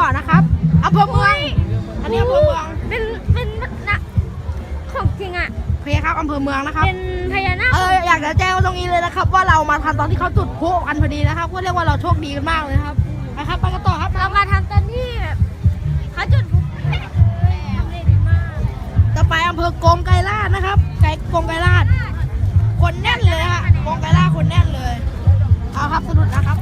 ต่อนะครับอำเภอเมือง อันนี้อำเภอเมือง เป็นเป็นนะของจริงอะโอเคครับอำเภอเมืองนะครับ เป็นพญานาคเอออยากจะแจ้งตรงนี้เลยนะครับ ว่าเรามาทำตอนที่เขาจุดพลุกันพอดีนะครับ ก็เรียกว่าเราโชคดีกันมากเลยครับนะครับไปกันต่อครับเรามาทำตอนนี้แบบเขาจุดพลุทำเลดีมากต่ไปอำเภอกรงไกรลาดนะครับ ไกกงไกรลาด คนแน่นเลยฮะกรงไกรลาดคนแน่นเลย เอาครับสนุดนะครับ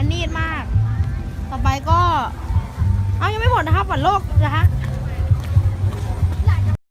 การที่สุดอะมันนีดมาก ต่อไปก็ เอายังไม่หมดนะครับหวันโลกนะฮะ